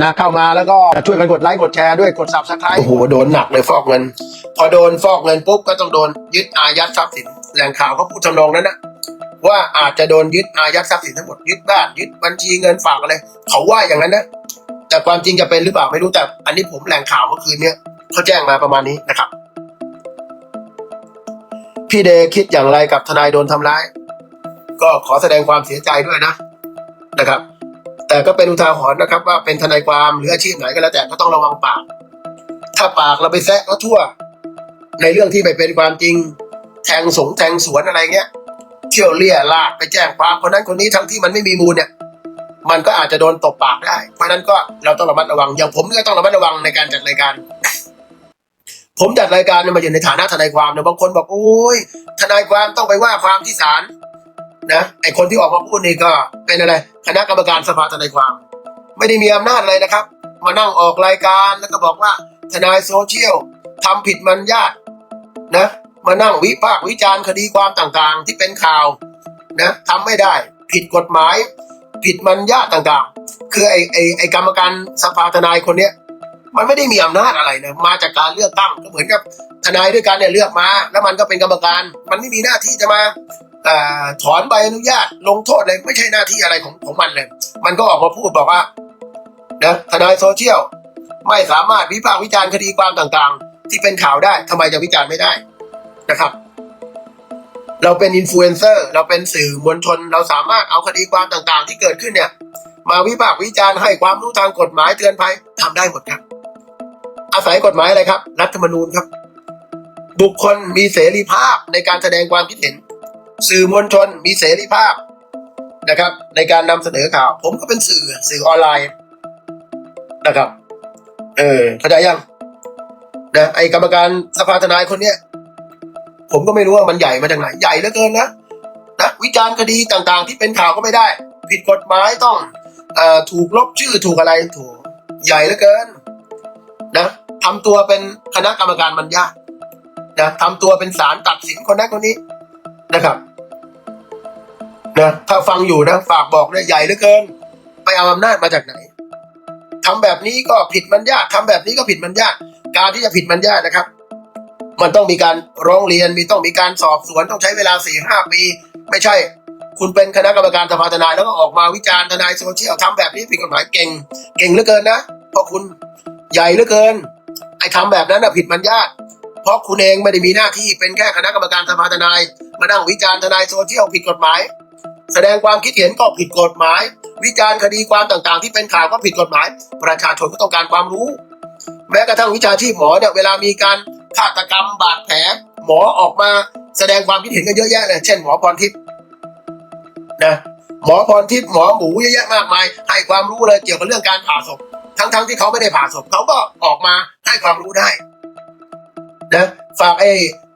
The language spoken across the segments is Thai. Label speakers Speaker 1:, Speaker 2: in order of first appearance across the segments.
Speaker 1: นะเข้ามาแล้วก็ช่วยกันกดไลค์กดแชร์ด้วยกด subscribe
Speaker 2: โอ้โหโดนหนักเลยฟอกเงิน พอโดนฟอกเงินปุ๊บก็ต้องโดนยึดอายัดทรัพย์สินแหล่งข่าวเขาพูดทำนองนั้นนะว่าอาจจะโดนยึดอายัดทรัพย์สินทั้งหมดยึดบ้านยึดบัญชีเงินฝากอะไรเขาว่าอย่างนั้นนะแต่ความจริงจะเป็นหรือเปล่าไม่รู้แต่ อันนี้ผมแหล่งข่าวเมื่อคืนเนี้ยเขาแจ้งมาประมาณนี้นะครับ พี่เดคิดอย่างไรกับทนายโดนทำร้าย ก็ขอแสดงความเสียใจด้วยนะนะครับ แต่ก็เป็นอุทาหรณ์นะครับ ว่าเป็นทนายความหรืออาชีพไหนก็แล้วแต่ก็ต้องระวังปาก ถ้าปากเราไปแซะเขาทั่ว ในเรื่องที่ไม่เป็นความจริง แทงสงแทงสวนอะไรเงี้ย เที่ยวเลี่ยลากไปแจ้งความคนนั้นคนนี้ทั้งที่มันไม่มีมูลเนี่ย มันก็อาจจะโดนตบปากได้ เพราะฉะนั้นก็เราต้องระมัดระวัง อย่างผมก็ต้องระมัดระวังในการจัดรายการ ผมจัดรายการเนี่ยมาอยู่ในฐานะทนายความเนี่ยบางคนบอกโอ้ยทนายความต้องไปว่าความที่ศาล นะไอคนที่ออกมาพูดนี่ก็เป็นอะไรคณะกรรมการสภาทนายความ ไม่ได้มีอำนาจอะไรนะครับ มานั่งออกรายการแล้วก็บอกว่าทนายโซเชียลทำผิดมันญาตินะมานั่งวิพากษ์วิจารณ์คดีความต่างๆ ที่เป็นข่าวนะทำไม่ได้ผิดกฎหมาย ผิดมันญาติต่างๆ คือไอไอไอกรรมการสภาทนายคนเนี้ยมันไม่ได้มีอำนาจอะไรนะมาจากการเลือกตั้งก็เหมือนกับทนายด้วยกันเนี่ยเลือกมา แล้วมันก็เป็นกรรมการ มันไม่มีหน้าที่จะมา ถอนใบอนุญาตลงโทษเลยไม่ใช่หน้าที่อะไรของของมันเลย มันก็ออกมาพูดบอกว่านะทนายโซเชียลไม่สามารถวิพากษ์วิจารณ์คดีความต่างๆ ที่เป็นข่าวได้ทำไมจะวิจารณ์ไม่ได้นะครับ เราเป็นอินฟลูเอนเซอร์เราเป็นสื่อมวลชน เราสามารถเอาคดีความต่างๆ ที่เกิดขึ้นเนี่ย มาวิพากษ์วิจารณ์ให้ความรู้ทางกฎหมายเตือนภัยทำได้หมดครับ อาศัยกฎหมายอะไรครับ รัฐธรรมนูญครับ บุคคลมีเสรีภาพในการแสดงความคิดเห็น สื่อมวลชนมีเสรีภาพนะครับ ในการนำเสนอข่าว ผมก็เป็นสื่อสื่อออนไลน์นะครับ เออเข้าใจยังนะไอกรรมการสภาทนายคนเนี้ยผมก็ไม่รู้ว่ามันใหญ่มาจากไหนใหญ่เหลือเกินนะนะวิจารณ์คดีต่างๆ ที่เป็นข่าวก็ไม่ได้ ผิดกฎหมายต้องเอ่อถูกลบชื่อถูกอะไรถูกใหญ่เหลือเกินนะทำตัวเป็นคณะกรรมการบรรยาทนะทำตัวเป็นศาลตัดสินคนนั้นคนนี้นะครับ นะถ้าฟังอยู่นะฝากบอกนะใหญ่เหลือเกิน ไปเอาอำนาจมาจากไหนทำแบบนี้ก็ผิดบรรยาททำแบบนี้ก็ผิดบรรยาทการที่จะผิดบรรยาทนะครับ มันต้องมีการร้องเรียนมีต้องมีการสอบสวนต้องใช้เวลาสี่ห้าปี ไม่ใช่ คุณเป็นคณะกรรมการสภาทนายแล้วก็ออกมาวิจารณ์ทนายโซเชียลทำแบบนี้ผิดกฎหมายเก่ง เก่งเหลือเกินนะเพราะคุณใหญ่เหลือเกิน ไอ้ทำแบบนั้นน่ะผิดมันยากเพราะคุณเองไม่ได้มีหน้าที่เป็นแค่คณะกรรมการสภาทนาย มานั่งวิจารณ์ทนายโซเชียลผิดกฎหมาย แสดงความคิดเห็นก็ผิดกฎหมาย วิจารณ์คดีความต่างๆ ที่เป็นข่าวก็ผิดกฎหมาย ประชาชนก็ต้องการความรู้ แม้กระทั่งวิชาชีพหมอเนี่ยเวลามีการฆาตกรรมบาดแผล หมอออกมาแสดงความคิดเห็นกันเยอะแยะเลยเช่นหมอพรทิพย์นะหมอพรทิพย์หมอหมูเยอะแยะมากมาย ให้ความรู้เลยเกี่ยวกับเรื่องการผ่าศพทั้งๆที่เขาไม่ได้ผ่าศพเขาก็ออกมาให้ความรู้ได้นะฝากไอ้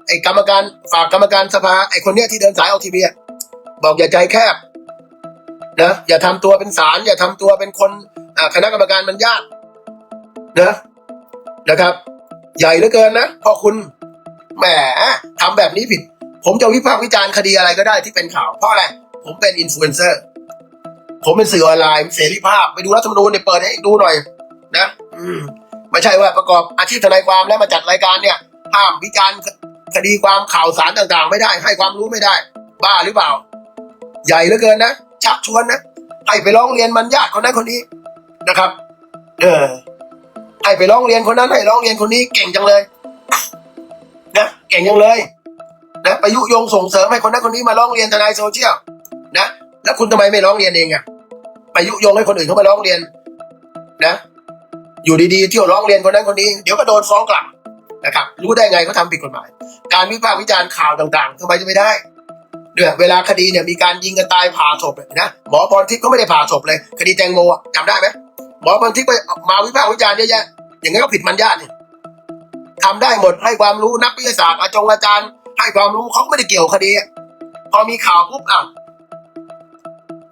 Speaker 2: ไอ้กรรมการฝากกรรมการสภาไอ้คนเนี้ยที่เดินสายออกทีวีอะ บอกอย่าใจแคบนะอย่าทำตัวเป็นสารอย่าทำตัวเป็นคนคณะกรรมการมันยากนะนะครับ ใหญ่เหลือเกินนะพราะคุณแหมทำแบบนี้ผิด ผมจะวิพากษ์วิจารณ์คดีอะไรก็ได้ที่เป็นข่าวเพราะอะไรผมเป็นอินฟลูเอนเซอร์ผมเป็นสื่อออนไลน์เสรีภาพ ไปดูรัฐธรรมนูญเนี่ยเปิดให้ดูหน่อย นะอืมไม่ใช่ว่าประกอบอาชีพทนายความแล้วมาจัดรายการเนี่ยห้ามวิจารณ์คดีความข่าวสารต่างๆ ไม่ได้ ให้ความรู้ไม่ได้ บ้าหรือเปล่า ใหญ่เหลือเกินนะชักชวนนะให้ไปร้องเรียนมันญาติคนนั้นคนนี้นะครับ เออให้ไปร้องเรียนคนนั้นให้ร้องเรียนคนนี้เก่งจังเลยนะเก่งจังเลยนะไปยุยงส่งเสริมให้คนนั้นคนนี้มาร้องเรียนทนายโซเชียลนะแล้วคุณทำไมไม่ร้องเรียนเองอะไปยุยงให้คนอื่นเขามาร้องเรียน นะ อยู่ดีๆเที่ยวร้องเรียนคนนั้นคนนี้เดี๋ยวก็โดนฟ้องกลับนะครับ รู้ได้ไงเขาทำผิดกฎหมาย การวิพากษ์วิจารณ์ข่าวต่างๆทำไมจะไม่ได้ เดี๋ยเวลาคดีเนี่ยมีการยิงกันตายผ่าศพเนี่ยนะหมอพรทิพย์ก็ไม่ได้ผ่าศพเลย คดีแตงโมอะจำได้ไหมหมอพรทิพย์ไปมาวิพากษ์วิจารณ์เยอะแยะอย่างนั้นก็ผิดมันญาตินี่ทำได้หมดให้ความรู้นักวิทยาศาสตร์อาจงอาจารย์ ให้ความรู้เขาไม่ได้เกี่ยวคดี พอมีข่าวปุ๊บอ้าว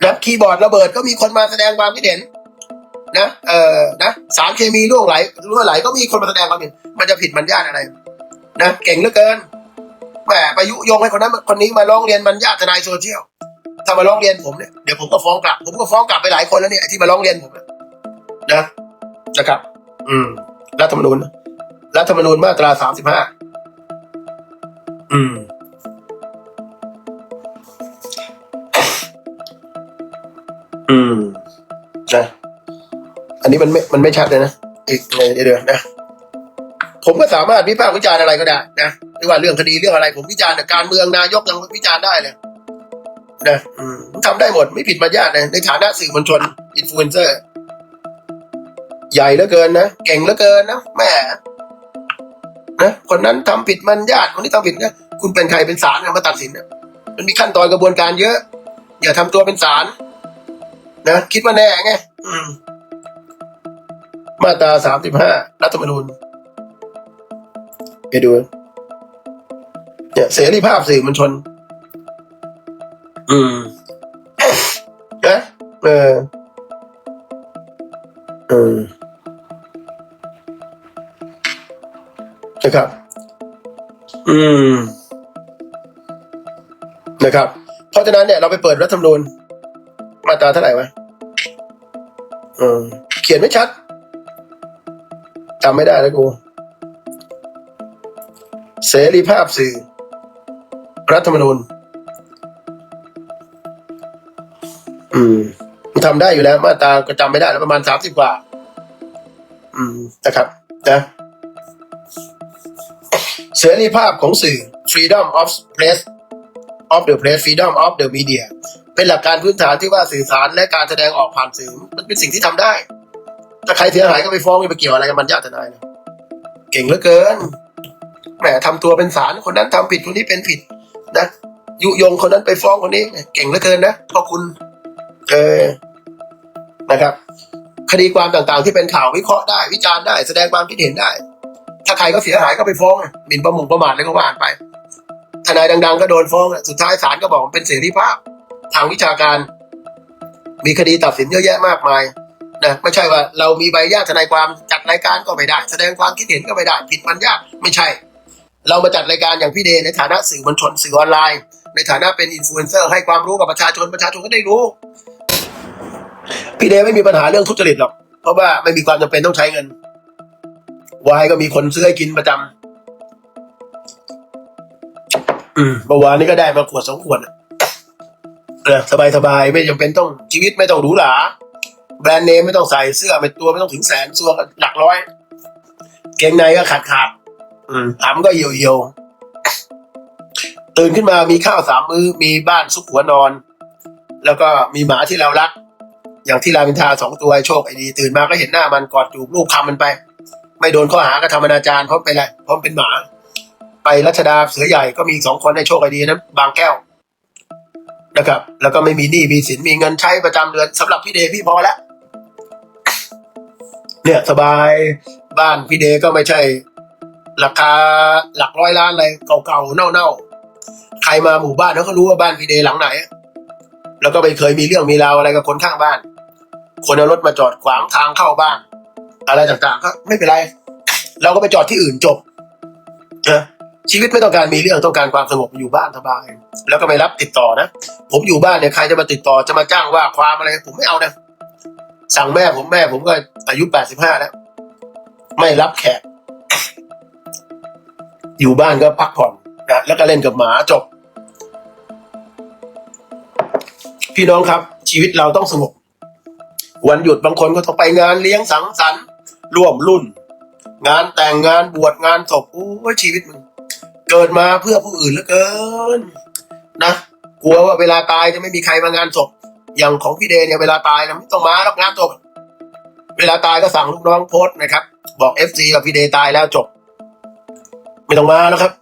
Speaker 2: นะคีย์บอร์ดระเบิดก็มีคนมาแสดงความคิดเห็นนะเอ่อนะสารเคมีล่วงไหลล่วงไหลก็มีคนมาแสดงความเห็นมันจะผิดมันญาติอะไร นะเก่งเหลือเกิน แหมไปยุยงให้คนนั้นคนนี้มาร้องเรียนมันญาติทนายโซเชียลถ้ามาร้องเรียนผมเนี่ยเดี๋ยวผมก็ฟ้องกลับ ผมก็ฟ้องกลับไปหลายคนแล้วเนี่ยที่มาร้องเรียนผมนะนะครับ อืมรัฐธรรมนูญรัฐธรรมนูญมาตราสามสิบห้าอืม อืมนะอันนี้มันไม่มันไม่ชัดเลยนะอีกเดี๋ยวเดี๋ยวนะ ผมก็สามารถวิพากษ์วิจารณ์อะไรก็ได้นะไม่ว่าเรื่องคดีเรื่องอะไร ผมวิจารณ์แต่การเมืองนายกยังวิจารณ์ได้เลยนะอืมผมทำได้หมดไม่ผิดมารยาทนะในฐานะสื่อมวลชนอินฟลูเอนเซอร์ใหญ่เหลือเกินนะเก่งเหลือเกินนะแม่นะคนนั้นทำผิดมันญาติคนนี้ทำผิดนะคุณเป็นใครเป็นศาลมาตัดสินนะมันมีขั้นตอนกระบวนการเยอะ อย่าทำตัวเป็นศาลนะคิดว่าแน่ไงมมาตราสามสิบห้ารัฐธรรมนูญ ไปดูเนี่ยเสรีภาพสื่อมวลชน อืมนะเออเออนะครับ อืม นะครับ เพราะฉะนั้นเนี่ยเราไปเปิดรัฐธรรมนูญมาตราเท่าไหร่วะเออเขียนไม่ชัดจำไม่ได้แล้วกู เสรีภาพสื่อ รัฐธรรมนูญ อืมมันทำได้อยู่แล้ว มาตราก็จำไม่ได้แล้วประมาณสามสิบกว่า อืมนะครับ นะ เสรีภาพของสื่อ freedom of press of the press freedom of the media เป็นหลักการพื้นฐานที่ว่าสื่อสารและการแสดงออกผ่านสื่อ มันเป็นสิ่งที่ทำได้ ถ้าใครเสียหายก็ไปฟ้องไม่ไปเกี่ยวอะไรกับมันญาติทนายนะเก่งเหลือเกิน แหมทำตัวเป็นศาลคนนั้นทำผิดคนนี้เป็นผิดนะยุยงคนนั้นไปฟ้องคนนี้ เก่งเหลือเกินนะพราะคุณเออนะครับ คดีความต่างๆที่เป็นข่าววิเคราะห์ได้ วิจารณ์ได้ แสดงความคิดเห็นได้ ถ้าใครก็เสียหายก็ไปฟ้องหมิ่นประมุงประมาทอะไรก็ว่าไปทนายดัง ๆ ก็โดนฟ้องสุดท้ายศาลก็บอกมันเป็นเสรีภาพ ทางวิชาการ มีคดีตัดสินเยอะแยะมากมายนะไม่ใช่ว่าเรามีใบญาติทนายความจัดรายการก็ไม่ได้ แสดงความคิดเห็นก็ไม่ได้ ผิดมันยากไม่ใช่ เรามาจัดรายการอย่างพี่เดย์ในฐานะสื่อมวลชนสื่อออนไลน์ ในฐานะเป็นอินฟลูเอนเซอร์ให้ความรู้กับประชาชนประชาชนก็ได้รู้ พี่เดย์ไม่มีปัญหาเรื่องทุจริตหรอก เพราะว่าไม่มีความจำเป็นต้องใช้เงินวายก็มีคนซื้อให้กินประจำอืมเมื่อวานนี้ก็ได้มาขวดสองขวดเออสบายสบายไม่จำเป็นต้องชีวิตไม่ต้องหรูหราแบรนด์เนมไม่ต้องใส่เสื้อเป็นตัวไม่ต้องถึงแสนซัวหลักร้อย เกงในก็ขาดขาด อืมถามก็เหี่ยวเหี่ยวตื่นขึ้นมามีข้าวสามมื้อ มีบ้านซุกหัวนอน แล้วก็มีหมาที่เรารัก อย่างที่รามินทาสองตัวโชคไอ้ดี ตื่นมาก็เห็นหน้ามันกอดจูบลูกคำมันไป ไม่โดนข้อหากระทำอนาจารเพราะเป็นอะไรเพราะเป็นหมา ไปรัชดาเสือใหญ่ก็มีสองคนให้โชคไอ้ดีนั้นบางแก้วนะครับ แล้วก็ไม่มีหนี้มีสินมีเงินใช้ประจำเดือนสำหรับพี่เดพี่พอแล้วเนี่ยสบายบ้านพี่เดก็ไม่ใช่ ราคาหลักร้อยล้านอะไรเก่าๆเน่าๆ ใครมาหมู่บ้านเขาก็รู้ว่าบ้านพีเดหลังไหน แล้วก็ไม่เคยมีเรื่องมีราวอะไรกับคนข้างบ้าน คนเอารถมาจอดขวางทางเข้าบ้าน อะไรต่างๆก็ไม่เป็นไร เราก็ไปจอดที่อื่นจบนะชีวิตไม่ต้องการมีเรื่องต้องการความสงบอยู่บ้านสบาย แล้วก็ไม่รับติดต่อนะ ผมอยู่บ้านเนี่ยใครจะมาติดต่อจะมาจ้างว่าความอะไร ผมไม่เอานะสั่งแม่ผมแม่ผมก็อายุแปดสิบห้าแล้ว ไม่รับแขก อยู่บ้านก็พักผ่อนนะแล้วก็เล่นกับหมาจบ พี่น้องครับ ชีวิตเราต้องสงบวันหยุดบางคนก็ต้องไปงานเลี้ยงสังสรรค์ร่วมรุ่น งานแต่งงานบวชงานศพโอ้ชีวิตมันเกิดมาเพื่อผู้อื่นเหลือเกิน นะกลัวว่าเวลาตายจะไม่มีใครมางานศพอย่างของพี่เดเนี่ยเวลาตายนะไม่ต้องมารับงานศพเวลาตายก็สั่งลูกน้องโพสต์นะครับ บอกเอฟซีกับพี่เดตายแล้วจบ ไม่ต้องมาแล้วครับ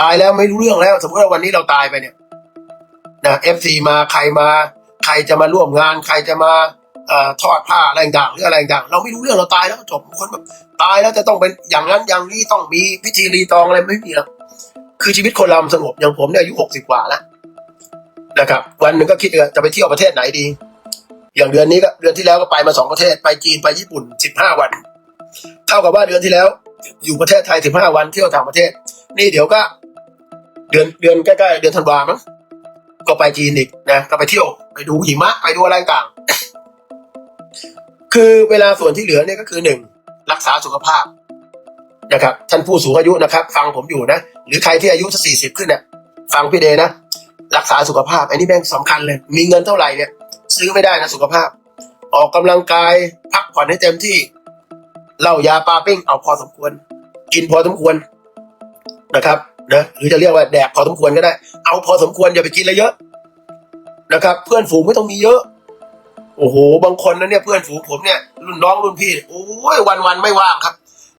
Speaker 2: ตายแล้วไม่รู้เรื่องแล้ว สมมติว่าวันนี้เราตายไปเนี่ยนะเอฟซีมาใครมา ใครจะมาร่วมงาน ใครจะมาอทอดผ้าอะไรต่างหรืออะไรต่างเราไม่รู้เรื่องเราตายแล้วจบคนแบบตายแล้วจะต้องเป็นอย่างนั้นอย่างนี้ต้องมีพิธีรีตองอะไรไม่มีหรอกคือชีวิตคนเราสงบอย่างผมเนี่ยอายุหกสิบกว่าแล้วนะครับ วันหนึ่งก็คิดจะไปเที่ยวประเทศไหนดี อย่างเดือนนี้ก็เดือนที่แล้วก็ไปมาสองประเทศไปจีนไปญี่ปุ่นสิบห้าวัน เท่ากับว่าเดือนที่แล้ว อยู่ประเทศไทยสิบห้าวันเที่ยวต่างประเทศ นี่เดี๋ยวก็ เดือนเดือนใกล้ๆเดือนธันวามั้งก็ไปจีนอีกนะก็ไปเที่ยว ไปดูหิมะไปดูอะไรต่าง คือเวลาส่วนที่เหลือเนี่ยก็คือหนึ่งรักษาสุขภาพนะครับท่านผู้สูงอายุนะครับ ฟังผมอยู่นะ หรือใครที่อายุสี่สิบขึ้นเนี่ยฟังพี่เดนะ รักษาสุขภาพอันนี้แม่งสำคัญเลย มีเงินเท่าไหร่เนี่ย ซื้อไม่ได้นะสุขภาพ ออกกำลังกายพักผ่อนให้เต็มที่ เหล้ายาปลาปิ้งเอาพอสมควร กินพอสมควรนะครับนะหรือจะเรียกว่าแดกพอสมควรก็ได้ เอาพอสมควรอย่าไปกินอะไรเยอะนะครับ เพื่อนฝูงไม่ต้องมีเยอะ โอ้โห บางคนนะเนี่ยเพื่อนฝูงผมเนี่ยรุ่นน้องรุ่นพี่โอ้ยวันวันไม่ว่างครับ